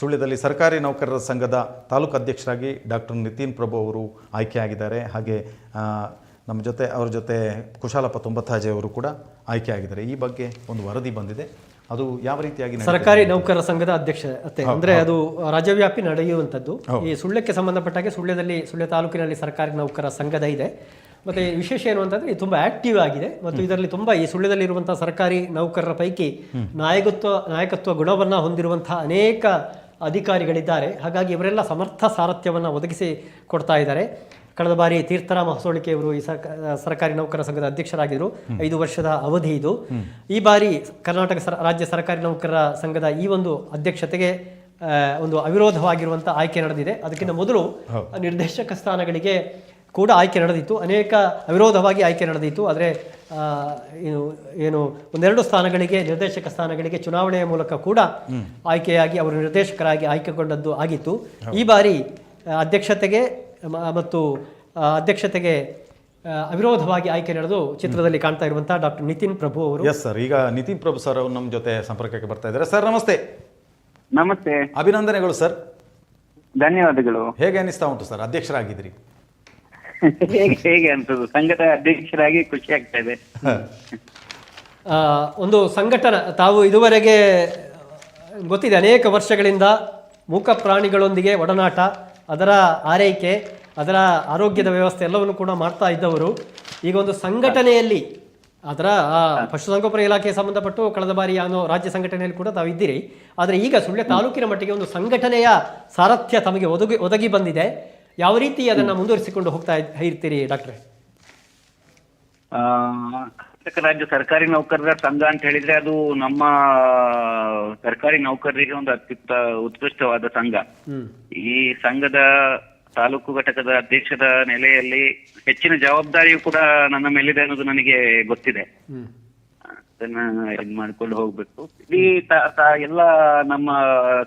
ಸುಳ್ಯದಲ್ಲಿ ಸರ್ಕಾರಿ ನೌಕರರ ಸಂಘದ ತಾಲೂಕು ಅಧ್ಯಕ್ಷರಾಗಿ ಡಾಕ್ಟರ್ ನಿತಿನ್ ಪ್ರಭು ಅವರು ಆಯ್ಕೆಯಾಗಿದ್ದಾರೆ. ಹಾಗೆ ನಮ್ಮ ಜೊತೆ ಅವ್ರ ಜೊತೆ ಕುಶಾಲಪ್ಪ ತುಂಬತ್ತಾಜೆ ಅವರು ಕೂಡ ಆಯ್ಕೆಯಾಗಿದ್ದಾರೆ. ಈ ಬಗ್ಗೆ ಒಂದು ವರದಿ ಬಂದಿದೆ. ಅದು ಯಾವ ರೀತಿಯಾಗಿ ಸರ್ಕಾರಿ ನೌಕರರ ಸಂಘದ ಅಧ್ಯಕ್ಷ ಅಂದ್ರೆ ಅದು ರಾಜ್ಯವ್ಯಾಪಿ ನಡೆಯುವಂಥದ್ದು. ಈ ಸುಳ್ಯಕ್ಕೆ ಸಂಬಂಧಪಟ್ಟಾಗೆ ಸುಳ್ಯದಲ್ಲಿ ಸುಳ್ಯ ತಾಲೂಕಿನಲ್ಲಿ ಸರ್ಕಾರಿ ನೌಕರರ ಸಂಘದ ಇದೆ. ಮತ್ತೆ ವಿಶೇಷ ಏನು ಅಂತಂದ್ರೆ ಇದು ತುಂಬಾ ಆಕ್ಟಿವ್ ಆಗಿದೆ. ಮತ್ತು ಇದರಲ್ಲಿ ತುಂಬಾ ಈ ಸುಳ್ಳ್ಯದಲ್ಲಿ ಇರುವಂತಹ ಸರ್ಕಾರಿ ನೌಕರರ ಪೈಕಿ ನಾಯಕತ್ವ ನಾಯಕತ್ವ ಗುಣವನ್ನ ಹೊಂದಿರುವಂತಹ ಅನೇಕ ಅಧಿಕಾರಿಗಳಿದ್ದಾರೆ. ಹಾಗಾಗಿ ಇವರೆಲ್ಲ ಸಮರ್ಥ ಸಾರಥ್ಯವನ್ನು ಒದಗಿಸಿ ಕೊಡ್ತಾ ಇದ್ದಾರೆ. ಕಳೆದ ಬಾರಿ ತೀರ್ಥರಾಮ ಹೊಸೋಳಿಕೆ ಅವರು ಈ ಸರ್ಕ- ಸರ್ಕಾರಿ ನೌಕರ ಸಂಘದ ಅಧ್ಯಕ್ಷರಾಗಿದ್ದರು. ಐದು ವರ್ಷದ ಅವಧಿ ಇದು. ಈ ಬಾರಿ ಕರ್ನಾಟಕ ರಾಜ್ಯ ಸರ್ಕಾರಿ ನೌಕರರ ಸಂಘದ ಈ ಒಂದು ಅಧ್ಯಕ್ಷತೆಗೆ ಒಂದು ಅವಿರೋಧವಾಗಿರುವಂಥ ಆಯ್ಕೆ ನಡೆದಿದೆ. ಅದಕ್ಕಿಂತ ಮೊದಲು ನಿರ್ದೇಶಕ ಸ್ಥಾನಗಳಿಗೆ ಕೂಡ ಆಯ್ಕೆ ನಡೆದಿತ್ತು. ಅನೇಕ ಅವಿರೋಧವಾಗಿ ಆಯ್ಕೆ ನಡೆದಿತ್ತು. ಆದರೆ ಆ, ಏನು ಏನು ಒಂದೆರಡು ಸ್ಥಾನಗಳಿಗೆ ನಿರ್ದೇಶಕ ಸ್ಥಾನಗಳಿಗೆ ಚುನಾವಣೆಯ ಮೂಲಕ ಕೂಡ ಆಯ್ಕೆಯಾಗಿ ಅವರು ನಿರ್ದೇಶಕರಾಗಿ ಆಯ್ಕೆಗೊಂಡದ್ದು ಆಗಿತ್ತು. ಈ ಬಾರಿ ಅಧ್ಯಕ್ಷತೆಗೆ ಮತ್ತು ಅಧ್ಯಕ್ಷತೆಗೆ ಆ, ಅವಿರೋಧವಾಗಿ ಆಯ್ಕೆ ನಡೆದು ಚಿತ್ರದಲ್ಲಿ ಕಾಣ್ತಾ ಇರುವಂತಹ ಡಾಕ್ಟರ್ ನಿತಿನ್ ಪ್ರಭು ಅವರು. ಎಸ್ ಸರ್ ಈಗ ನಿತಿನ್ ಪ್ರಭು ಸರ್ ಅವರು ನಮ್ಮ ಜೊತೆ ಸಂಪರ್ಕಕ್ಕೆ ಬರ್ತಾ ಇದ್ದಾರೆ. ಸರ್ ನಮಸ್ತೆ. ನಮಸ್ತೆ. ಅಭಿನಂದನೆಗಳು ಸರ್ ಧನ್ಯವಾದಗಳು. ಹೇಗೆ ಅನಿಸ್ತಾ ಉಂಟು ಸರ್ ಅಧ್ಯಕ್ಷರಾಗಿದ್ದೀರಿ. ಹೇಗೆ ಸಂಘದ ಅಧ್ಯಕ್ಷರಾಗಿ ಖುಷಿ ಆಗ್ತಾ ಇದೆ. ಆ, ಒಂದು ಸಂಘಟನ ತಾವು ಇದುವರೆಗೆ ಗೊತ್ತಿದೆ ಅನೇಕ ವರ್ಷಗಳಿಂದ ಮೂಕ ಪ್ರಾಣಿಗಳೊಂದಿಗೆ ಒಡನಾಟ ಅದರ ಆರೈಕೆ ಅದರ ಆರೋಗ್ಯದ ವ್ಯವಸ್ಥೆ ಎಲ್ಲವನ್ನು ಕೂಡ ಮಾಡ್ತಾ ಇದ್ದವರು. ಈಗ ಒಂದು ಸಂಘಟನೆಯಲ್ಲಿ ಅದರ ಆ, ಪಶುಸಂಗೋಪನಾ ಇಲಾಖೆಗೆ ಸಂಬಂಧಪಟ್ಟು ಕಳೆದ ಬಾರಿ ಅನ್ನೋ ರಾಜ್ಯ ಸಂಘಟನೆಯಲ್ಲಿ ಕೂಡ ತಾವು ಇದ್ದೀರಿ. ಆದರೆ ಈಗ ಸುಳ್ಯ ತಾಲೂಕಿನ ಮಟ್ಟಿಗೆ ಒಂದು ಸಂಘಟನೆಯ ಸಾರಥ್ಯ ತಮಗೆ ಒದಗಿ ಒದಗಿ ಬಂದಿದೆ. ಯಾವ ರೀತಿ ಅದನ್ನ ಮುಂದುವರಿಸಿಕೊಂಡು ಹೋಗ್ತಾ ಇರ್ತೀರಿ ಡಾಕ್ಟ್ರೆ? ಕರ್ನಾಟಕ ರಾಜ್ಯ ಸರ್ಕಾರಿ ನೌಕರರ ಸಂಘ ಅಂತ ಹೇಳಿದ್ರೆ ಅದು ನಮ್ಮ ಸರ್ಕಾರಿ ನೌಕರರಿಗೆ ಒಂದು ಅತ್ಯುತ್ತ ಉತ್ಕೃಷ್ಟವಾದ ಸಂಘ. ಈ ಸಂಘದ ತಾಲೂಕು ಘಟಕದ ಅಧ್ಯಕ್ಷದ ನೆಲೆಯಲ್ಲಿ ಹೆಚ್ಚಿನ ಜವಾಬ್ದಾರಿಯು ಕೂಡ ನನ್ನ ಮೇಲಿದೆ ಅನ್ನೋದು ನನಗೆ ಗೊತ್ತಿದೆ. ಅದನ್ನ ಇದ್ ಮಾಡ್ಕೊಂಡು ಹೋಗ್ಬೇಕು. ತ- ಎಲ್ಲ ನಮ್ಮ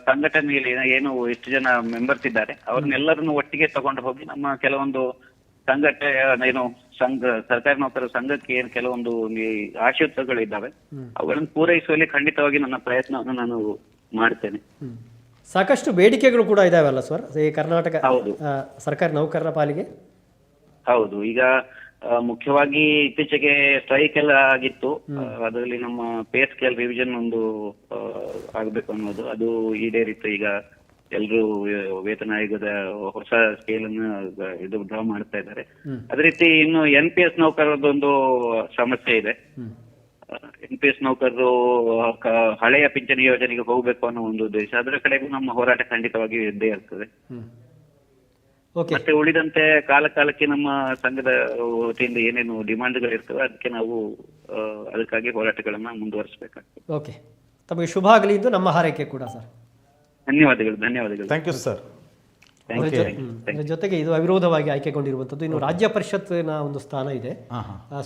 ಸಂಘಟನೆಯಲ್ಲಿ ಏನು ಎಷ್ಟು ಜನ ಮೆಂಬರ್ಸ್ ಇದ್ದಾರೆ ಅವ್ರನ್ನೆಲ್ಲರನ್ನು ಒಟ್ಟಿಗೆ ತಗೊಂಡು ಹೋಗಿ ನಮ್ಮ ಕೆಲವೊಂದು ಸಂಘಟ ಏನು ಸಂಘ ಸರ್ಕಾರಿ ನೌಕರರ ಸಂಘಕ್ಕೆ ಏನು ಕೆಲವೊಂದು ಆಶೋತ್ತಗಳಿದ್ದಾವೆ ಅವುಗಳನ್ನು ಪೂರೈಸುವಲ್ಲಿ ಖಂಡಿತವಾಗಿ ನನ್ನ ಪ್ರಯತ್ನವನ್ನು ನಾನು ಮಾಡ್ತೇನೆ. ಸಾಕಷ್ಟು ಬೇಡಿಕೆಗಳು ಕೂಡ ಇದಾವಲ್ಲ ಸರ್ ಈ ಕರ್ನಾಟಕ ಸರ್ಕಾರಿ ನೌಕರರ ಪಾಲಿಗೆ? ಹೌದು. ಈಗ ಮುಖ್ಯವಾಗಿ ಇತ್ತೀಚೆಗೆ ಸ್ಟ್ರೈಕ್ ಎಲ್ಲ ಆಗಿತ್ತು. ಅದರಲ್ಲಿ ನಮ್ಮ ಪೇ ಸ್ಕೇಲ್ ರಿವಿಷನ್ ಒಂದು ಆ, ಆಗ್ಬೇಕು ಅನ್ನೋದು. ಅದು ಈಡೇರಿತ್ತು ಈಗ. ಎಲ್ಲರೂ ವೇತನ ಆಯೋಗದ ಹೊಸ ಸ್ಕೇಲ್ ಅನ್ನು ಇದು ಡ್ರಾ ಮಾಡ್ತಾ ಇದ್ದಾರೆ. ಅದೇ ರೀತಿ ಇನ್ನು ಎನ್ ಪಿ ಎಸ್ ನೌಕರರದೊಂದು ಸಮಸ್ಯೆ ಇದೆ. ಎನ್ ಪಿ ಎಸ್ ನೌಕರರು ಹಳೆಯ ಪಿಂಚಣಿ ಯೋಜನೆಗೆ ಹೋಗ್ಬೇಕು ಅನ್ನೋ ಒಂದು ಉದ್ದೇಶ. ಅದರ ಕಡೆಗೂ ನಮ್ಮ ಹೋರಾಟ ಖಂಡಿತವಾಗಿ ಇದ್ದೇ ಇರ್ತದೆ ಮತ್ತೆ ಉಳಿದಂತೆ ಕಾಲ ಕಾಲಕ್ಕೆ ನಮ್ಮ ಸಂಘದ ವತಿಯಿಂದ ಏನೇನು ಡಿಮಾಂಡ್ಗಳು ಇರ್ತವೆ ಅದಕ್ಕೆ ನಾವು ಆ, ಅದಕ್ಕಾಗಿ ಹೋರಾಟಗಳನ್ನ ಮುಂದುವರಿಸಬೇಕಾಗ್ತದೆ. ಓಕೆ ತಮಗೆ ಶುಭ ಆಗಲಿ ಇದು ನಮ್ಮ ಹಾರೈಕೆ ಕೂಡ ಸರ್. ಧನ್ಯವಾದಗಳು ಧನ್ಯವಾದಗಳು. Thank you sir Thank you. ಅದರ ಜೊತೆಗೆ ಇದು ಅವಿರೋಧವಾಗಿ ಆಯ್ಕೆಗೊಂಡಿರುವಂಥದ್ದು ಇನ್ನು ರಾಜ್ಯ ಪರಿಷತ್ನ ಒಂದು ಸ್ಥಾನ ಇದೆ.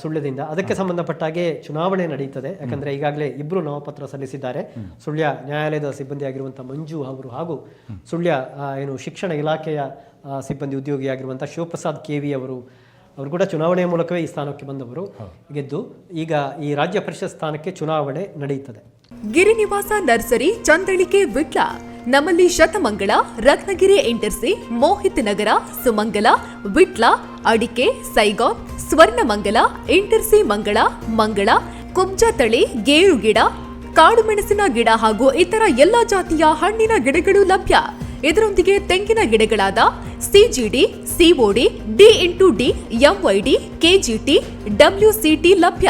ಸುಳ್ಯದಿಂದ. ಅದಕ್ಕೆ ಸಂಬಂಧಪಟ್ಟ ಹಾಗೆ ಚುನಾವಣೆ ನಡೆಯುತ್ತದೆ ಯಾಕಂದ್ರೆ ಈಗಾಗಲೇ ಇಬ್ಬರು ನಾಮಪತ್ರ ಸಲ್ಲಿಸಿದ್ದಾರೆ. ಸುಳ್ಯ ನ್ಯಾಯಾಲಯದ ಸಿಬ್ಬಂದಿ ಆಗಿರುವಂತಹ ಮಂಜು ಅವರು ಹಾಗೂ ಸುಳ್ಯ ಏನು ಶಿಕ್ಷಣ ಇಲಾಖೆಯ ಸಿಬ್ಬಂದಿ ಉದ್ಯೋಗಿಯಾಗಿರುವಂಥ ಶಿವಪ್ರಸಾದ್ ಕೆವಿ ಅವರು ಅವರು ಕೂಡ ಚುನಾವಣೆಯ ಮೂಲಕವೇ ಈ ಸ್ಥಾನಕ್ಕೆ ಬಂದವರು. ಗೆದ್ದು ಈಗ ಈ ರಾಜ್ಯ ಪರಿಷತ್ ಸ್ಥಾನಕ್ಕೆ ಚುನಾವಣೆ ನಡೆಯುತ್ತದೆ ಗಿರಿನಿವಾಸ ನರ್ಸರಿ ಚಂದ್ರಳಿಕೆ ವಿಟ್ಲ, ನಮ್ಮಲ್ಲಿ ಶತಮಂಗಳ ರತ್ನಗಿರಿ ಇಂಟರ್ಸಿ, ಮೋಹಿತ್ ನಗರ, ಸುಮಂಗಲ, ವಿಟ್ಲ, ಅಡಿಕೆ ಸೈಗಾನ್ ಸ್ವರ್ಣಮಂಗಲ, ಇಂಟರ್ಸಿ ಮಂಗಳ ಮಂಗಳ ಕುಬ್ಜ ತಳಿ ಗೇರು ಗಿಡ ಮೆಣಸಿನ ಗಿಡ ಹಾಗೂ ಇತರ ಎಲ್ಲಾ ಜಾತಿಯ ಹಣ್ಣಿನ ಗಿಡಗಳು ಲಭ್ಯ. ಇದರೊಂದಿಗೆ ತೆಂಗಿನ ಗಿಡಗಳಾದ CGD COD D into D MYD KGT WCT ಲಭ್ಯ.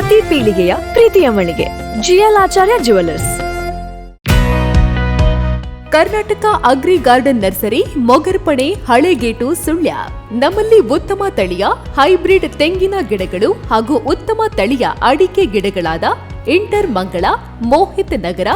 ಪ್ರತಿ ಪೀಳಿಗೆಯ ಪ್ರೀತಿಯ ಮಳಿಗೆ. G L Acharya jewellers Karnataka agri garden nursery Mogarpane Halegate, Sullia. ನಮ್ಮಲ್ಲಿ ಉತ್ತಮ ತಳಿಯ, ಹೈಬ್ರಿಡ್ ತೆಂಗಿನ ಗಿಡಗಳು ಹಾಗೂ ಉತ್ತಮ ತಳಿಯ ಅಡಿಕೆ ಗಿಡಗಳಾದ ಇಂಟರ್ ಮಂಗಳ, ಮೋಹಿತ್ ನಗರ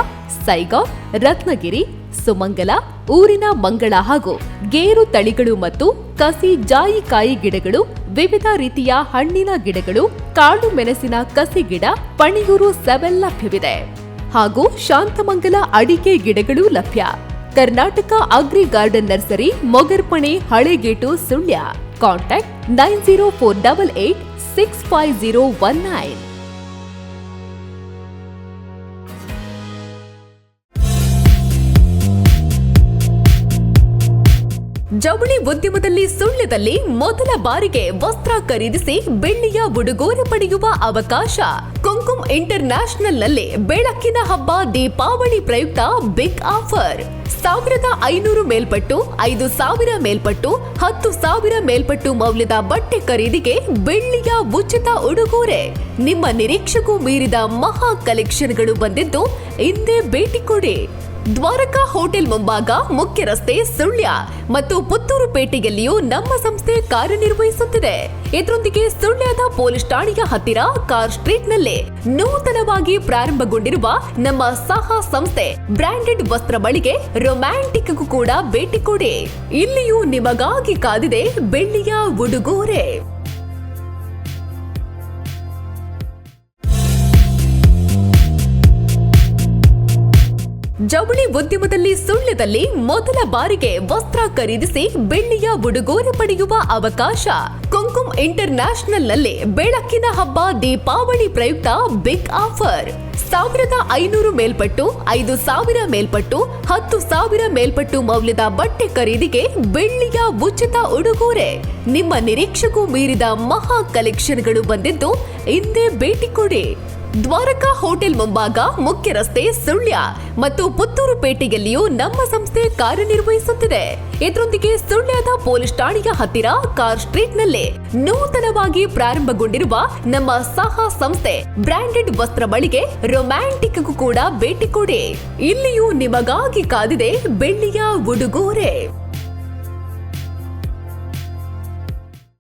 ಸೈಗಾ ರತ್ನಗಿರಿ, ಸುಮಂಗಲ, ಊರಿನ ಮಂಗಳ ಹಾಗೂ ಗೇರು ತಳಿಗಳು ಮತ್ತು ಕಸಿ ಜಾಯಿಕಾಯಿ ಗಿಡಗಳು ವಿವಿಧ ರೀತಿಯ ಹಣ್ಣಿನ ಗಿಡಗಳು ಕಾಳು ಮೆಣಸಿನ ಕಸಿ ಗಿಡ, ಪಣಿಯೂರು ಸೆವೆನ್ ಲಭ್ಯವಿದೆ ಹಾಗೂ ಶಾಂತಮಂಗಲ ಅಡಿಕೆ ಗಿಡಗಳು ಲಭ್ಯ. Karnataka agri garden nursery, Mogarpane Halegate Sullia. Contact nine zero four double eight six five zero one nine. ಜವಳಿ ಉದ್ಯಮದಲ್ಲಿ ಸುಳ್ಯದಲ್ಲಿ ಮೊದಲ ಬಾರಿಗೆ ವಸ್ತ್ರ ಖರೀದಿಸಿ ಬೆಳ್ಳಿಯ ಉಡುಗೊರೆ ಪಡೆಯುವ ಅವಕಾಶ. ಕುಂಕುಮ್ ಇಂಟರ್ನಲ್ಲಿ ಬೆಳಕಿನ ಹಬ್ಬ ದೀಪಾವಳಿ ಪ್ರಯುಕ್ತ ಬಿಗ್ ಆಫರ್. ಸಾವಿರದ ಐನೂರು ಮೇಲ್ಪಟ್ಟು, ಐದು ಸಾವಿರ ಮೇಲ್ಪಟ್ಟು, ಹತ್ತು ಸಾವಿರ ಮೇಲ್ಪಟ್ಟು ಮೌಲ್ಯದ ಬಟ್ಟೆ ಖರೀದಿಗೆ ಬೆಳ್ಳಿಯ ಉಚಿತ ಉಡುಗೊರೆ. ನಿಮ್ಮ ನಿರೀಕ್ಷೆಗೂ ಮೀರಿದ ಮಹಾ ಕಲೆಕ್ಷನ್ಗಳು ಬಂದಿದ್ದು, ಹಿಂದೆ ಭೇಟಿ ಕೊಡಿ. ದ್ವಾರಕಾ ಹೋಟೆಲ್ ಮುಂಭಾಗ ಮುಖ್ಯ ರಸ್ತೆ ಸುಳ್ಯ ಮತ್ತು ಪುತ್ತೂರು ಪೇಟೆಯಲ್ಲಿಯೂ ನಮ್ಮ ಸಂಸ್ಥೆ ಕಾರ್ಯನಿರ್ವಹಿಸುತ್ತಿದೆ. ಇದರೊಂದಿಗೆ ಸುಳ್ಯದ ಪೊಲೀಸ್ ಠಾಣೆಯ ಹತ್ತಿರ ಕಾರ್ ಸ್ಟ್ರೀಟ್ನಲ್ಲಿ ನೂತನವಾಗಿ ಪ್ರಾರಂಭಗೊಂಡಿರುವ ನಮ್ಮ ಸಹ ಸಂಸ್ಥೆ ಬ್ರಾಂಡೆಡ್ ವಸ್ತ್ರ ಮಳಿಗೆ ರೊಮ್ಯಾಂಟಿಕ್ ಕೂಡ ಭೇಟಿ ಕೊಡಿ. ಇಲ್ಲಿಯೂ ನಿಮಗಾಗಿ ಕಾದಿದೆ ಬೆಳ್ಳಿಯ ಉಡುಗೊರೆ. ಜವಳಿ ಉದ್ಯಮದಲ್ಲಿ ಸುಳ್ಯದಲ್ಲಿ ಮೊದಲ ಬಾರಿಗೆ ವಸ್ತ್ರ ಖರೀದಿಸಿ ಬೆಳ್ಳಿಯ ಉಡುಗೊರೆ ಪಡೆಯುವ ಅವಕಾಶ. ಕುಂಕುಮ್ ಇಂಟರ್ ಬೆಳಕಿನ ಹಬ್ಬ ದೀಪಾವಳಿ ಪ್ರಯುಕ್ತ ಬಿಗ್ ಆಫರ್. ಸಾವಿರದ ಐನೂರು ಮೇಲ್ಪಟ್ಟು, ಐದು ಸಾವಿರ ಮೇಲ್ಪಟ್ಟು, ಹತ್ತು ಸಾವಿರ ಮೇಲ್ಪಟ್ಟು ಮೌಲ್ಯದ ಬಟ್ಟೆ ಖರೀದಿಗೆ ಬೆಳ್ಳಿಯ ಉಚಿತ ಉಡುಗೊರೆ. ನಿಮ್ಮ ನಿರೀಕ್ಷೆಗೂ ಮೀರಿದ ಮಹಾ ಕಲೆಕ್ಷನ್ಗಳು ಬಂದಿದ್ದು ಹಿಂದೆ ಭೇಟಿ ಕೊಡಿ. ದ್ವಾರಕಾ ಹೋಟೆಲ್ ಮುಂಭಾಗ ಮುಖ್ಯ ರಸ್ತೆ ಸುಳ್ಯ ಮತ್ತು ಪುತ್ತೂರು ಪೇಟೆಯಲ್ಲಿಯೂ ನಮ್ಮ ಸಂಸ್ಥೆ ಕಾರ್ಯನಿರ್ವಹಿಸುತ್ತಿದೆ. ಇದರೊಂದಿಗೆ ಸುಳ್ಯದ ಪೊಲೀಸ್ ಠಾಣೆಯ ಹತ್ತಿರ ಕಾರ್ ಸ್ಟ್ರೀಟ್ನಲ್ಲಿ ನೂತನವಾಗಿ ಪ್ರಾರಂಭಗೊಂಡಿರುವ ನಮ್ಮ ಸಹ ಸಂಸ್ಥೆ ಬ್ರಾಂಡೆಡ್ ವಸ್ತ್ರ ಮಳಿಗೆ ರೊಮ್ಯಾಂಟಿಕ್ ಕೂಡ ಭೇಟಿ ಕೊಡಿ. ಇಲ್ಲಿಯೂ ನಿಮಗಾಗಿ ಕಾದಿದೆ ಬೆಳ್ಳಿಯ ಉಡುಗೊರೆ.